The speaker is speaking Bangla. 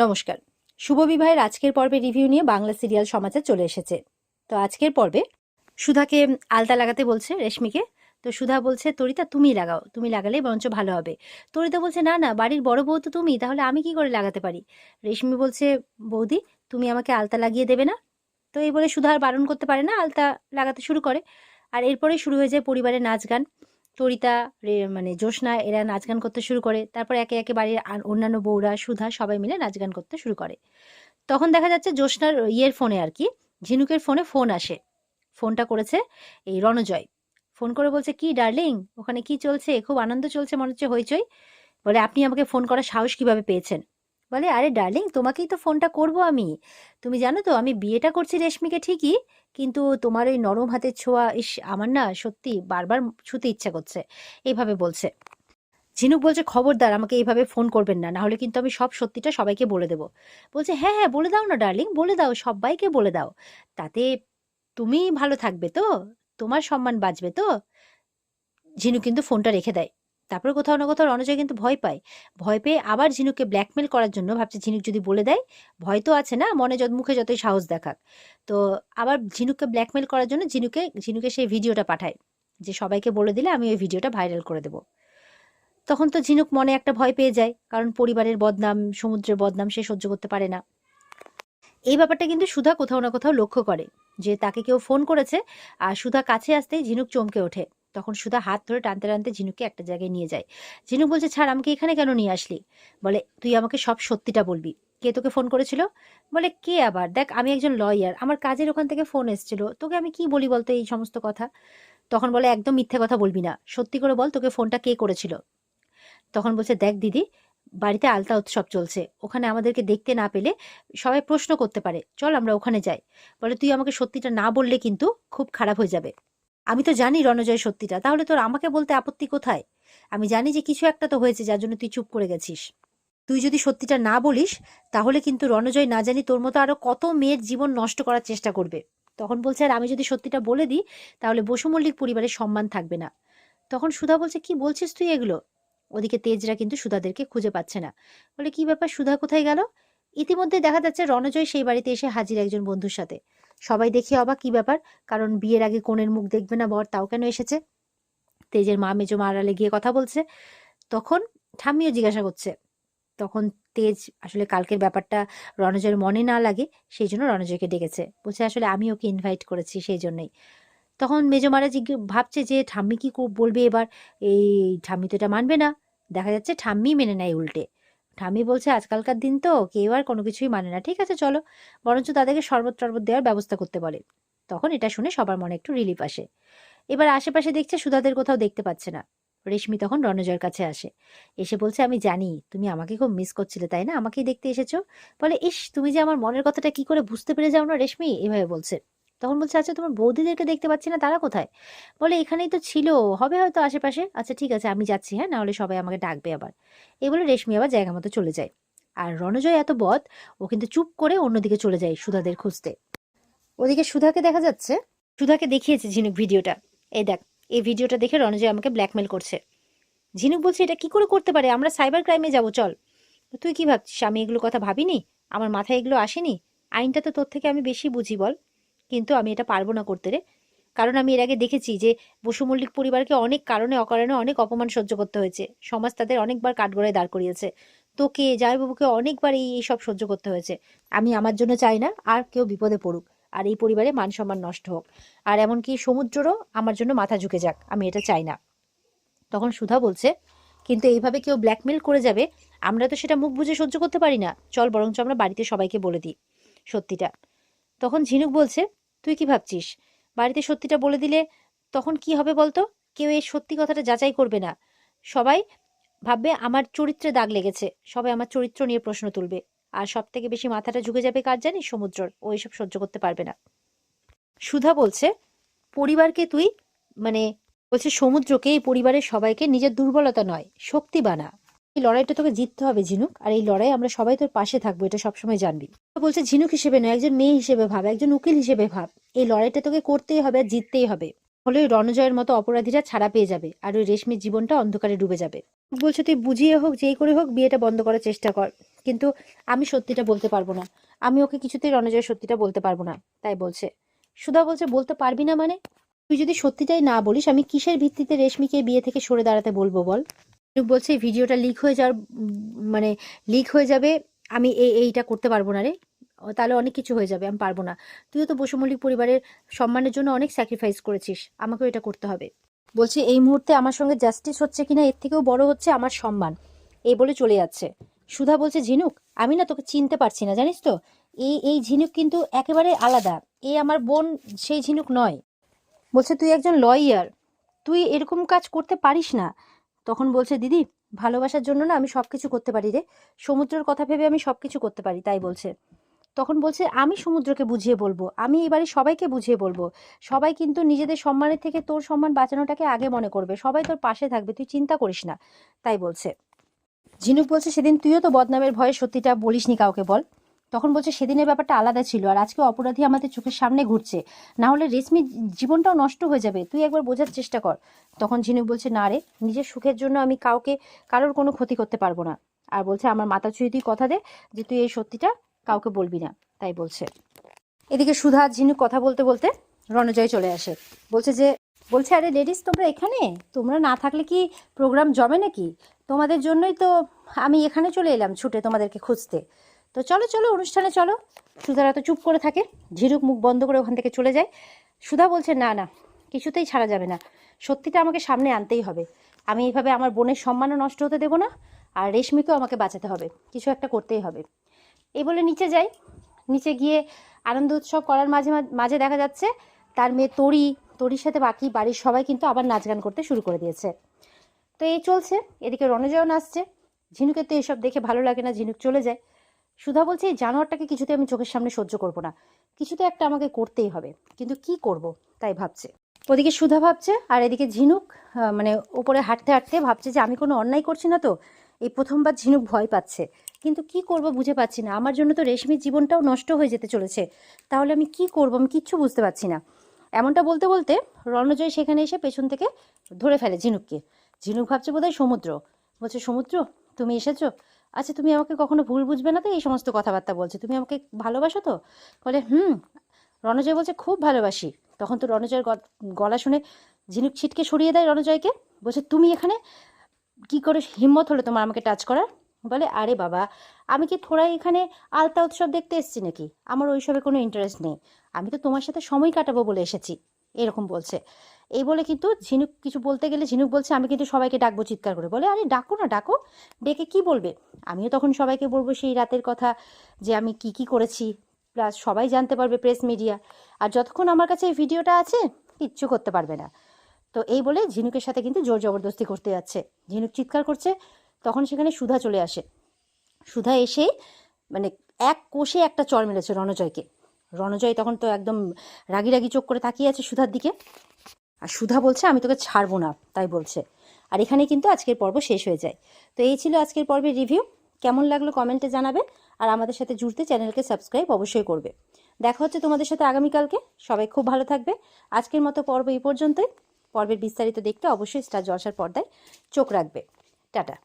নমস্কার। শুভ বিবাহের আজকের পর্বে রিভিউ নিয়ে বাংলা সিরিয়াল সমাচার চলে এসেছে। তো আজকের পর্বে সুধাকে আলতা লাগাতে বলছে রেশমিকে। তো সুধা বলছে, তরিতা, তুমি লাগাও। তুমি লাগালেই বরঞ্চ ভালো হবে। তরিতা বলছে, না না, বাড়ির বড় বউ তো তুমি, তাহলে আমি কি করে লাগাতে পারি? রেশমি বলছে, বৌদি, তুমি আমাকে আলতা লাগিয়ে দেবে না? তো এই বলে সুধা আর বারণ করতে পারে না, আলতা লাগাতে শুরু করে। আর এরপরে শুরু হয়ে যায় পরিবারের নাচ গান। তরিতা মানে জোসনা, এরা নাচ গান করতে শুরু করে। তারপর একে একে বাড়ির অন্যান্য বউরা, সুধা সবাই মিলে নাচ গান করতে শুরু করে। তখন দেখা যাচ্ছে জোসনার ইয়ের ফোনে আর কি, ঝিনুকের ফোনে ফোন আসে। ফোনটা করেছে এই রণজয়। ফোন করে বলছে, কি ডার্লিং, ওখানে কি চলছে? খুব আনন্দ চলছে মনে হচ্ছে হইচই। বলে, আপনি আমাকে ফোন করার সাহস কীভাবে পেয়েছেন? বলে, আরে ডার্লিং, তোমাকেই তো ফোনটা করব আমি। তুমি জানো তো, আমি বিয়েটা করছি রেশমিকে ঠিকই, কিন্তু তোমার ওই নরম হাতের ছোঁয়া, ইস, আমার না সত্যি বারবার ছুতে ইচ্ছা করছে। এইভাবে বলছে। ঝিনুক বলছে, খবরদার, আমাকে এইভাবে ফোন করবেন না, নাহলে কিন্তু আমি সব সত্যিটা সবাইকে বলে দেবো। বলছে হ্যাঁ হ্যাঁ বলে দাও না ডার্লিং, বলে দাও, সবাইকে বলে দাও। তাতে তুমি ভালো থাকবে তো, তোমার সম্মান বাঁচবে তো? ঝিনুক কিন্তু ফোনটা রেখে দেয়। তারপরে কোথাও না কোথাও রণজয় কিন্তু ভয় পায়। ভয় পেয়ে আবার ঝিনুককে ব্ল্যাকমেল করার জন্য ভাবছে ঝিনুক যদি বলে দেয়, ভয় তো আছে না, মনে যত মুখে যতই সাহস দেখাক। তো আবার ঝিনুককে ব্ল্যাকমেল করার জন্য ঝিনুকে ঝিনুকে সেই ভিডিওটা পাঠায়, যে সবাইকে বলে দিলে আমি ওই ভিডিওটা ভাইরাল করে দেবো। তখন তো ঝিনুক মনে একটা ভয় পেয়ে যায়, কারণ পরিবারের বদনাম, সমুদ্রের বদনাম সে সহ্য করতে পারে না। এই ব্যাপারটা কিন্তু সুধা কোথাও না কোথাও লক্ষ্য করে। যে তাকে কেউ ফোন করেছে, আর সুধা কাছে আসতেই ঝিনুক চমকে ওঠে। তখন সুধা হাত ধরে টানতে টানতে ঝিনুককে একটা জায়গায় নিয়ে যায়। ঝিনুক বলছে, ছাড়, আমাকে এখানে কেন নিয়ে আসলি? বলে, তুই আমাকে সব সত্যিটা বলবি। কে তোকে ফোন করেছিল? বলে, কে আবার? দেখ, আমি একজন লয়ার আমার কাজের ওখান থেকে ফোন এসেছিল। তোকে আমি কি বলি বলতো এই সমস্ত কথা? তখন বলে, একদম মিথ্যে কথা বলবি না। সত্যি করে বল তোকে ফোনটা কে করেছিল? তখন বলছে, দেখ দিদি বাড়িতে আলতা উৎসব চলছে। ওখানে আমাদেরকে দেখতে না পেলে সবাই প্রশ্ন করতে পারে, চল আমরা ওখানে যাই। বলে, তুই আমাকে সত্যিটা না বললে কিন্তু খুব খারাপ হয়ে যাবে। আমি তো জানি রণজয় সত্যিটা, তাহলে তোর আমাকে বলতে আপত্তি কোথায়? আমি জানি যে কিছু একটা তো হয়েছে, যার জন্য তুই চুপ করে গেছিস। তুই যদি সত্যিটা না বলিস, তাহলে কিন্তু রণজয় না জানি তোর মতো আরও কত মেয়ের জীবন নষ্ট করার চেষ্টা করবে। তখন বলছে, আর আমি যদি সত্যিটা বলে দিই, তাহলে বসু মল্লিক পরিবারের সম্মান থাকবে না। তখন সুধা বলছে, কি বলছিস তুই এগুলো? ওদিকে তেজরা কিন্তু সুধাদেরকে খুঁজে পাচ্ছে না। বলে, কি ব্যাপার সুধা, কোথায় গেল? ইতিমধ্যে দেখা যাচ্ছে রণজয় সেই বাড়িতে এসে হাজির একজন বন্ধুর সাথে। সবাই দেখে অবাক, কি ব্যাপার? কারণ বিয়ের আগে কোণের মুখ দেখবে না বর, তাও কেন এসেছে? তেজের মা মেজো মারালে গিয়ে কথা বলছে। তখন ঠাম্মিও জিজ্ঞাসা করছে। তখন তেজ আসলে কালকের ব্যাপারটা রণজয়ের মনে না লাগে, সেই জন্য রণজয়কে ডেকেছে। বলছে, আসলে আমি ওকে ইনভাইট করেছি, সেই জন্যই। তখন মেজো মারা জিজ্ঞে, ভাবছে যে ঠাম্মি কি কো- বলবে এবার। এই ঠাম্মি তো এটা মানবে না। দেখা যাচ্ছে ঠাম্মি মেনে নেয় উল্টে। ঠাম্মি বলছে, আজকালকার দিন তো কেউ আর কোনো কিছুই মানে না। ঠিক আছে, চলো। বরঞ্চ তাদেরকে শরবত টরবত দেওয়ার ব্যবস্থা করতে বলে। তখন এটা শুনে সবার মনে একটু রিলিফ আসে। এবার আশেপাশে দেখছে সুধাদের কোথাও দেখতে পাচ্ছে না। রেশমি তখন রণজয়ের কাছে আসে। এসে বলছে, আমি জানি, তুমি আমাকে খুব মিস করছিলে, তাই না? আমাকেই দেখতে এসেছ? বলে, ইস, তুমি যে আমার মনের কথাটা কি করে বুঝতে পেরে যাও না রেশমি? এভাবে বলছে। তখন বলছে আচ্ছা তোমার বৌদিদেরকে দেখতে পাচ্ছি না, তারা কোথায়? বলে, এখানেই তো ছিল, হবে হয়তো আশেপাশে? আচ্ছা ঠিক আছে, আমি যাচ্ছি হ্যাঁ নাহলে সবাই আমাকে ডাকবে আবার। এই বলে রেশমি আবার জায়গা মতো চলে যায়। আর রণজয় এত বদ, ও কিন্তু চুপ করে অন্যদিকে চলে যায় সুধাদের খুঁজতে। ওদিকে সুধাকে দেখা যাচ্ছে, সুধাকে দেখিয়েছে ঝিনুক ভিডিওটা। এই দেখ, এই ভিডিওটা দেখে রণজয় আমাকে ব্ল্যাকমেল করছে। ঝিনুক বলছে, এটা কি করে করতে পারে? আমরা সাইবার ক্রাইমে যাব, চল। তুই কি ভাবছিস? আমি এগুলো কথা ভাবিনি? আমার মাথায় এগুলো আসেনি? আইনটা তো তোর থেকে আমি বেশি বুঝি, বল। কিন্তু আমি এটা পারব না করতে রে। কারণ আমি এর আগে দেখেছি যে বসু মল্লিক পরিবারকে অনেক কারণে, অকারণে অনেক অপমান সহ্য করতে হয়েছে। সমাজ তাদের অনেকবার কাঠগড়ায় দাঁড় করিয়েছে। তোকে জামাইবাবুকে অনেকবার এই সব সহ্য করতে হয়েছে। আমি আমার জন্য চাই না, আর কেউ বিপদে পড়ুক, আর এই পরিবারে মান সম্মান নষ্ট হোক। আর এমনকি সমুদ্ররও আমার জন্য মাথা ঝুঁকে যাক, আমি এটা চাই না। তখন সুধা বলছে, কিন্তু এইভাবে কেউ ব্ল্যাকমেল করে যাবে, আমরা তো সেটা মুখ বুঝে সহ্য করতে পারি না। চল বরঞ্চ আমরা বাড়িতে সবাইকে বলে দিই। সত্যিটা। তখন ঝিনুক বলছে তুই কি ভাবছিস? বাড়িতে সত্যিটা বলে দিলে তখন কি হবে বলতো? কেউ এই সত্যি কথাটা যাচাই করবে না। সবাই ভাববে আমার চরিত্রে দাগ লেগেছে। সবাই আমার চরিত্র নিয়ে প্রশ্ন তুলবে। আর সব থেকে বেশি মাথাটা ঝুঁকে যাবে কার জানি সমুদ্রর। ও এসব সহ্য করতে পারবে না। সুধা বলছে, পরিবারকে তুই মানে বলছে সমুদ্রকে, এই পরিবারের সবাইকে নিজের দুর্বলতা নয় শক্তি বানা এই লড়াইটা তোকে জিততে হবে, ঝিনুক। আর এই লড়াই আমরা সবাই তোর পাশে থাকব, এটা সবসময় জানবি। বলছে ঝিনুক হিসেবে নয়, একজন মেয়ে হিসেবে ভাব, একজন উকিল হিসেবে ভাব। এই লড়াইটা তোকে করতেই হবে আর জিততেই হবে। ফলে ওই রণজয়ের মতো অপরাধীরা ছাড়া পেয়ে যাবে আর ওই রেশমির জীবনটা অন্ধকারে ডুবে যাবে। বলছে, তুই বুঝিয়ে হোক, যেই করে হোক, বিয়েটা বন্ধ করার চেষ্টা কর। কিন্তু আমি সত্যিটা বলতে পারব না। আমি ওকে কিছুতেই রণজয়ের সত্যিটা বলতে পারব না। তাই বলছে। সুধা বলছে, বলতে পারবি না মানে? তুই যদি সত্যিটাই না বলিস, আমি কিসের ভিত্তিতে রেশমিকে বিয়ে থেকে সরে দাঁড়াতে বলব বল? বলছে, ভিডিওটা লিক হয়ে যাওয়ার মানে লিক হয়ে যাবে, আমি এই এইটা করতে পারব না রে। তাহলে অনেক কিছু হয়ে যাবে, আমি পারব না। তুইও তো বসুমল্লিক পরিবারের সম্মানের জন্য অনেক স্যাক্রিফাইস করেছিস, আমাকেও এটা করতে হবে। বলছে, এই মুহূর্তে আমার সঙ্গে জাস্টিস হচ্ছে কিনা, এর থেকেও বড় হচ্ছে আমার সম্মান। এই বলে চলে যাচ্ছে। সুধা বলছে, ঝিনুক, আমি না তোকে চিনতে পারছি না, জানিস তো? এই এই ঝিনুক কিন্তু একেবারে আলাদা। এই আমার বোন, সেই ঝিনুক নয়। বলছে, তুই একজন লয়ার তুই এরকম কাজ করতে পারিস না। তখন বলছে, দিদি, ভালোবাসার জন্য না আমি সব কিছু করতে পারি রে। সমুদ্রের কথা ভেবে আমি সব কিছু করতে পারি। তাই বলছে। তখন বলছে, আমি সমুদ্রকে বুঝিয়ে বলব। আমি এবারে সবাইকে বুঝিয়ে বলব। সবাই কিন্তু নিজেদের সম্মানের থেকে তোর সম্মান বাঁচানোটাকে আগে মনে করবে। সবাই তোর পাশে থাকবে। তুই চিন্তা করিস না। তাই বলছে। ঝিনুক বলছে, সেদিন তুইও তো বদনামের ভয়ে সত্যিটা বলিসনি কাউকে বল। তখন বলছে, সেদিনের ব্যাপারটা আলাদা ছিল আর আজকে অপরাধী আমাদের চোখের সামনে ঘুরছে। না হলে রেশমির জীবনটাও নষ্ট হয়ে যাবে। তুই একবার বোঝার চেষ্টা কর। তখন ঝিনুক বলছে, না রে, নিজের সুখের জন্য আমি কাউকে, কারোর কোনো ক্ষতি করতে পারব না। আর বলছে, আমার মাথা ছুঁয়ে তুই কথা দে যে তুই এই সত্যিটা কাউকে বলবি না। তাই বলছে। এদিকে সুধা ঝিনুক কথা বলতে বলতে রণজয় চলে আসে। বলছে যে, বলছে, আরে লেডিস তোমরা এখানে? তোমরা না থাকলে কি প্রোগ্রাম জমে নাকি? তোমাদের জন্যই তো আমি এখানে চলে এলাম ছুটে তোমাদেরকে খুঁজতে। তো চলো চলো, অনুষ্ঠানে চলো। সুধারা তো চুপ করে থাকে। ঝিনুক মুখ বন্ধ করে ওখান থেকে চলে যায়। সুধা বলছে, না না, কিছুতেই ছাড়া যাবে না। সত্যিটা আমাকে সামনে আনতেই হবে। আমি এইভাবে আমার বোনের সম্মানও নষ্ট হতে দেবো না, আর রেশমিকেও আমাকে বাঁচাতে হবে। কিছু একটা করতেই হবে। এই বলে নিচে যাই। নিচে গিয়ে আনন্দ উৎসব করার মাঝে মাঝে- দেখা যাচ্ছে, তার মেয়ে তরি, তরির সাথে বাকি বাড়ির সবাই কিন্তু আবার নাচ গান করতে শুরু করে দিয়েছে। তো এই চলছে। এদিকে রণজয়ও নাচছে। ঝিনুকের তো এসব দেখে ভালো লাগে না, ঝিনুক চলে যায়। সুধা বলছে, এই জানোয়ারটাকে কিছুতে আমি চোখের সামনে সহ্য করব না। কিছুতে একটা আমাকে করতেই হবে। কিন্তু কি করব? তাই ভাবছে। ওদিকে সুধা ভাবছে, আর এদিকে ঝিনুক মানে ওপরে হাঁটতে হাঁটতে ভাবছে যে, আমি কোনো অন্যায় করছি না তো? এই প্রথমবার ঝিনুক ভয় পাচ্ছে। কিন্তু কি করব বুঝে পাচ্ছি না। আমার জন্য তো রেশমির জীবনটাও নষ্ট হয়ে যেতে চলেছে। তাহলে আমি কি করব? আমি কিচ্ছু বুঝতে পারছি না। এমনটা বলতে বলতে রণজয় সেখানে এসে পেছন থেকে ধরে ফেলে ঝিনুককে। ঝিনুক ভাবছে বোধহয় সমুদ্র। বলছে, সমুদ্র, তুমি এসেছ? আচ্ছা তুমি আমাকে কখনো ভুল বুঝবে না তো? এই সমস্ত কথাবার্তা বলছে। তুমি আমাকে ভালোবাসো তো? বলে, হুম। রণজয় বলছে, খুব ভালোবাসি। তখন তো রণজয়ের গলা শুনে ঝিনুক ছিটকে সরিয়ে দেয় রণজয়কে। বলছে, তুমি এখানে কি করে হিম্মত হলো তোমার আমাকে টাচ করার? বলে, আরে বাবা, আমি কি থোড়াই এখানে আলতা উৎসব দেখতে এসেছি নাকি? আমার ওইসবে কোনো ইন্টারেস্ট নেই। আমি তো তোমার সাথে সময় কাটাবো বলে এসেছি। এরকম বলছে। এই বলে কিন্তু ঝিনুক, কিছু বলতে গেলে ঝিনুক বলছে, আমি কিন্তু সবাইকে ডাকবো চিৎকার করে। বলে, আরে, ডাকো না, ডাকো। ডেকে কি বলবে? আমিও তখন সবাইকে বলব সেই রাতের কথা যে আমি কি কি করেছি। প্লাস সবাই জানতে পারবে প্রেস মিডিয়া। আর যতক্ষণ আমার কাছে এই ভিডিওটা আছে, কিচ্ছু করতে পারবে না। তো এই বলে ঝিনুকের সাথে কিন্তু জোর জবরদস্তি করতে যাচ্ছে। ঝিনুক চিৎকার করছে, তখন সেখানে সুধা চলে আসে। সুধা এসে মানে এক কোষে একটা চর মেরেছে রণজয়কে। রণজয় তখন তো একদম রাগি রাগি চোখ করে তাকিয়ে আছে সুধার দিকে। আর সুধা বলছে, আমি তোকে ছাড়বো না। তাই বলছে। আর এখানে কিন্তু আজকের পর্ব শেষ হয়ে যায়। তো এই ছিল আজকের পর্বের রিভিউ কেমন লাগল কমেন্টে জানাবে। আর আমাদের সাথে জুড়তে চ্যানেলকে সাবস্ক্রাইব অবশ্যই করবে। দেখা হচ্ছে তোমাদের সাথে আগামীকালকে। সবাই খুব ভালো থাকবে। আজকের মতো পর্ব এই পর্যন্তই। পর্বের বিস্তারিত দেখতে অবশ্যই স্টার জলসার পর্দায় চোখ রাখবে। টাটা।